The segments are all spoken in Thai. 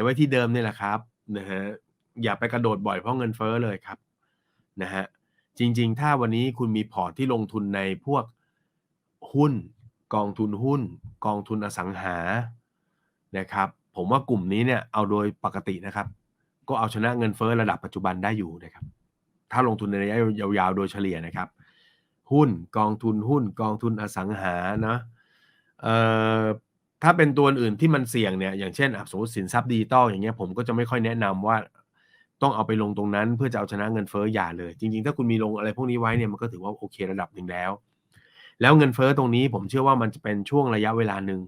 ไว้ที่เดิมนี่แหละครับนะฮะอย่าไปกระโดดบ่อยเพราะเงินเฟ้อเลยครับนะฮะจริงๆ ถ้าวันนี้คุณมีพอร์ตที่ลงทุนในพวกหุ้น กองทุนหุ้น กองทุนอสังหานะครับ ผมว่ากลุ่มนี้เนี่ยเอาโดยปกตินะครับ ก็เอาชนะเงินเฟ้อระดับปัจจุบันได้อยู่นะครับ ถ้าลงทุนในระยะยาวๆ โดยเฉลี่ยนะครับ หุ้นกองทุนหุ้น กองทุนอสังหานะเอ่อ ถ้าเป็นตัวอื่นที่มันเสี่ยงเนี่ยอย่างเช่นอสมมติสินทรัพย์ดิจิตอลอย่างเงี้ยผมก็จะไม่ค่อยแนะนำว่าต้องเอาไปลงตรงนั้นเพื่อจะเอาชนะเงินเฟ้ออย่าเลย จริงๆ ถ้าคุณมีลงอะไรพวกนี้ไว้เนี่ยมันก็ถือว่าโอเคระดับหนึ่งแล้ว แล้วเงินเฟ้อตรงนี้ผมเชื่อว่ามันจะเป็นช่วงระยะเวลาหนึ่ง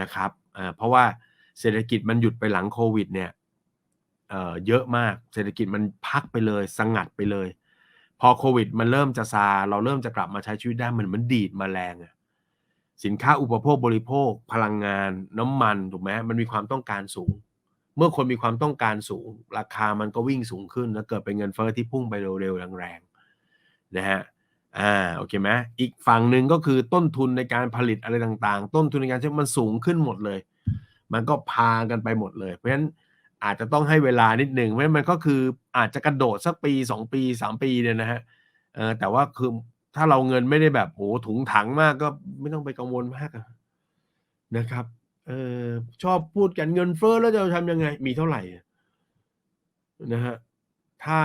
นะครับเพราะว่าเศรษฐกิจมันหยุดไปหลังโควิดเนี่ยเเยอะมากเศรษฐกิจมันพักไปเลยสงัดไปเลย พอโควิดมันเริ่มจะซาเราเริ่มจะกลับมาใช้ชีวิตได้เหมือนมันดีดมาแรงอะ สินค้าอุปโภคบริโภค พลังงาน น้ำมันถูกไหมมันมีความต้องการสูง เมื่อคนมีความต้องการสูง ราคามันก็วิ่งสูงขึ้น แล้วเกิดเป็นเงินเฟ้อที่พุ่งไปเร็วๆแรงๆนะฮะอ่าโอเคไหมอีกฝั่งหนึ่งก็คือต้นทุนในการผลิตอะไรต่างๆ ต้นทุนในการใช้มันสูงขึ้นหมดเลย มันก็พากันไปหมดเลย เพราะฉะนั้นอาจจะต้องให้เวลานิดหนึ่งเพราะมันก็คืออาจจะกระโดดสักปีสองปีสามปีเนี่ยนะฮะเออแต่ว่าคือ ถ้าเราเงินไม่ได้แบบโอ้ถุงถังมากก็ไม่ต้องไปกังวลมากนะครับเออชอบพูดกันเงินเฟ้อแล้วจะทำยังไง มีเท่าไหร่นะฮะถ้า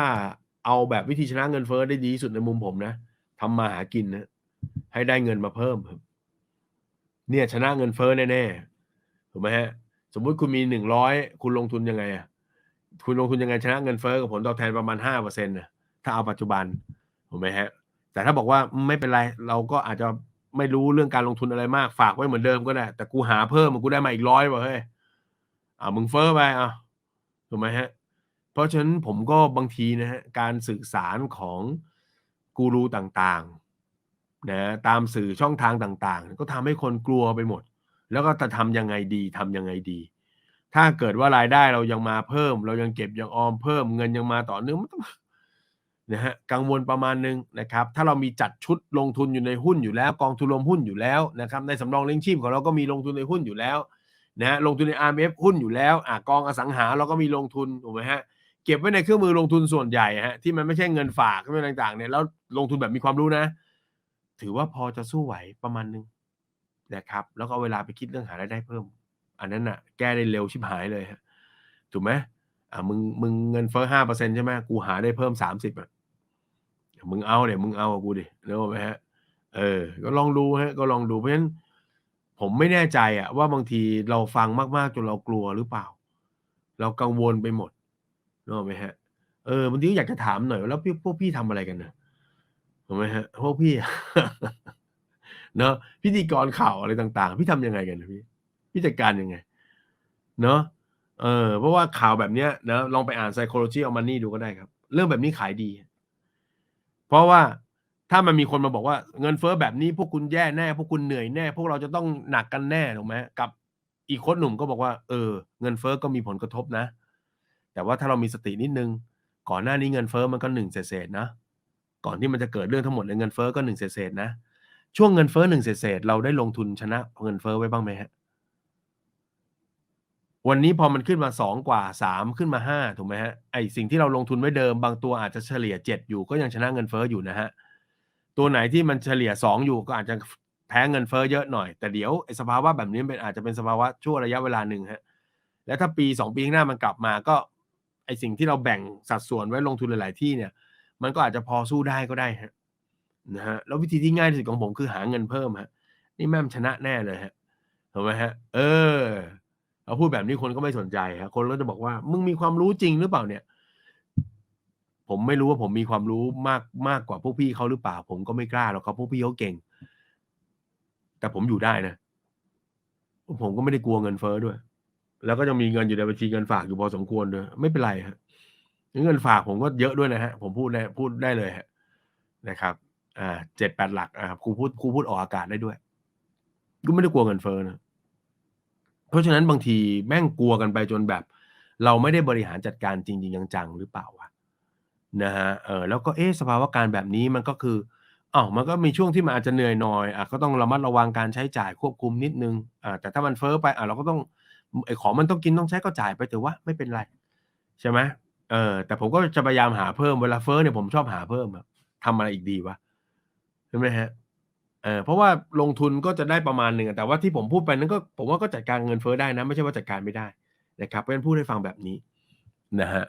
เอาแบบวิธีชนะเงินเฟ้อได้ดีที่สุดในมุมผมนะทำมาหากินนะให้ได้เงินมาเพิ่มครับ เนี่ยชนะเงินเฟ้อแน่ๆถูกไหมฮะสมมุติคุณมีหนึ่งร้อยคุณลงทุนยังไงอะคุณลงทุนยังไงชนะเงินเฟ้อกับผลตอบแทนประมาณห้าเปอร์เซ็นต์นะถ้าเอาปัจจุบันถูกไหมฮะ แต่ถ้าบอกว่าไม่เป็นไร เราก็อาจจะไม่รู้เรื่องการลงทุนอะไรมากฝากไว้เหมือนเดิมก็ได้ แต่กูหาเพิ่มกูได้มาอีกร้อยว่ะเฮ้ยอ่ามึงเฟ้อไปอะถูกไหมฮะ เพราะฉะนั้นผมก็บางทีนะฮะการสื่อสารของกูรูต่างๆนะตามสื่อช่องทางต่างๆ ก็ทำให้คนกลัวไปหมด แล้วก็จะทำยังไงดีทำยังไงดี ถ้าเกิดว่ารายได้เรายังมาเพิ่ม เรายังเก็บยังออมเพิ่มเงินยังมาต่อเนื่องมันต้อง นะฮะกังวลประมาณนึงนะครับถ้าเรามีจัดชุดลงทุนอยู่ในหุ้นอยู่แล้ว กองทุนรวมหุ้นอยู่แล้วนะครับในสำรองเลี้ยงชีพของเราก็มีลงทุนในหุ้นอยู่แล้วนะลงทุนใน RMF หุ้นอยู่แล้วอะกองอสังหาเราก็มีลงทุนถูกไหมฮะเก็บไว้ในเครื่องมือลงทุนส่วนใหญ่ฮะที่มันไม่ใช่เงินฝากอะไรต่างๆเนี่ยแล้วลงทุนแบบมีความรู้นะ ถือว่าพอจะสู้ไหวประมาณนึงนะครับแล้วก็เวลาไปคิดเรื่องหารายได้เพิ่ม อันนั้นน่ะแก้ได้เร็วชิบหายเลยฮะถูกไหมอ่ามึงมึงเงินเฟ้อห้าเปอร์เซ็นต์ใช่ไหมกูหาได้เพิ่มสามสิบอะ มึงเอาเดี๋ยวมึงเอากูดิเรู้ไหมฮะ เออ ก็ลองดูฮะ ก็ลองดูเพราะฉะนั้นผมไม่แน่ใจอะว่าบางทีเราฟังมากๆจนเรากลัวหรือเปล่า เรากังวลไปหมดรู้ไหมฮะ เออบางทีก็อยากจะถามหน่อยแล้วพี่พวกพี่ทำอะไรกันนะถูกไหมฮะพวกพี่เนาะพิธีกรข่าวอะไรต่าง ๆ พี่ทำยังไงกันนะพี่พี่จัดการยังไง เนาะเออเพราะว่าข่าวแบบเนี้ยนะลองไปอ่าน psychology of money ดูก็ได้ครับ เรื่องแบบนี้ขายดี เพราะว่าถ้ามันมีคนมาบอกว่าเงินเฟ้อแบบนี้พวกคุณแย่แน่ พวกคุณเหนื่อยแน่ พวกเราจะต้องหนักกันแน่ถูกไหมกับอีกคนหนุ่มก็บอกว่า เออ เงินเฟ้อก็มีผลกระทบนะ แต่ว่าถ้าเรามีสตินิดนึง ก่อนหน้านี้เงินเฟ้อมันก็หนึ่งเศษนะ ก่อนที่มันจะเกิดเรื่องทั้งหมดในเงินเฟ้อก็หนึ่งเศษนะ ช่วงเงินเฟ้อหนึ่งเศษเราได้ลงทุนชนะเงินเฟ้อไว้บ้างไหมฮะ วันนี้พอมันขึ้นมาสองกว่าสามขึ้นมาห้าถูกไหมฮะไอสิ่งที่เราลงทุนไว้เดิม บางตัวอาจจะเฉลี่ยเจ็ดอยู่ก็ยังชนะเงินเฟ้ออยู่นะฮะตัวไหนที่มันเฉลี่ยสองอยู่ก็อาจจะแพ้เงินเฟ้อเยอะหน่อย แต่เดี๋ยวไอสภาวะแบบนี้เป็นอาจจะเป็นสภาวะช่วงระยะเวลาหนึ่งฮะแล้วถ้าปีสองปีข้างหน้ามันกลับมาก็ไอสิ่งที่เราแบ่งสัดส่วนไว้ลงทุนหลาย ๆ ที่เนี่ย มันก็อาจจะพอสู้ได้ก็ได้ฮะนะฮะแล้ววิธีที่ง่ายที่สุดของผมคือหาเงินเพิ่มฮะนี่แม่มชนะแน่เลยฮะถูกไหมฮะ เออ เราพูดแบบนี้คนก็ไม่สนใจฮะคนก็จะบอกว่า มึงมีความรู้จริงหรือเปล่าเนี่ย ผมไม่รู้ว่าผมมีความรู้มากมากกว่าพวกพี่เขาหรือเปล่า ผมก็ไม่กล้าหรอกครับพวกพี่เขาเก่ง แต่ผมอยู่ได้นะผมก็ไม่ได้กลัวเงินเฟ้อด้วย แล้วก็จะมีเงินอยู่ในบัญชีเงินฝากอยู่พอสมควรด้วย ไม่เป็นไรฮะเงินฝากผมก็เยอะด้วยนะฮะ ผมพูดได้พูดได้เลยฮะนะครับ อ่าเจ็ดแปดหลักอ่าครูพูดครูพูดออกอากาศได้ด้วยก็ไม่ได้กลัวเงินเฟ้อนะ เพราะฉะนั้นบางทีแม่งกลัวกันไปจนแบบ เราไม่ได้บริหารจัดการจริงๆจังๆหรือเปล่าวะนะฮะเออแล้วก็เอ๊ะสภาวะการแบบนี้มันก็คืออ๋อมันก็มีช่วงที่มันอาจจะเหนื่อยหน่อยอะก็ต้องระมัดระวังการใช้จ่ายควบคุมนิดนึงอ่าแต่ถ้ามันเฟ้อไปอะเราก็ต้องไอ้ของมันต้องกินต้องใช้ก็จ่ายไปเถอะวะไม่เป็นไร ใช่ไหมเออแต่ผมก็จะพยายามหาเพิ่มเวลาเฟ้อเนี่ยผมชอบหาเพิ่มอะทำอะไรอีกดีวะใช่ไหมฮะ เออเพราะว่าลงทุนก็จะได้ประมาณหนึ่งแต่ว่าที่ผมพูดไปนั้นก็ผมว่าก็จัดการเงินเฟ้อได้นะ ไม่ใช่ว่าจัดการไม่ได้นะครับเพราะฉะนั้นพูดให้ฟังแบบนี้นะฮะ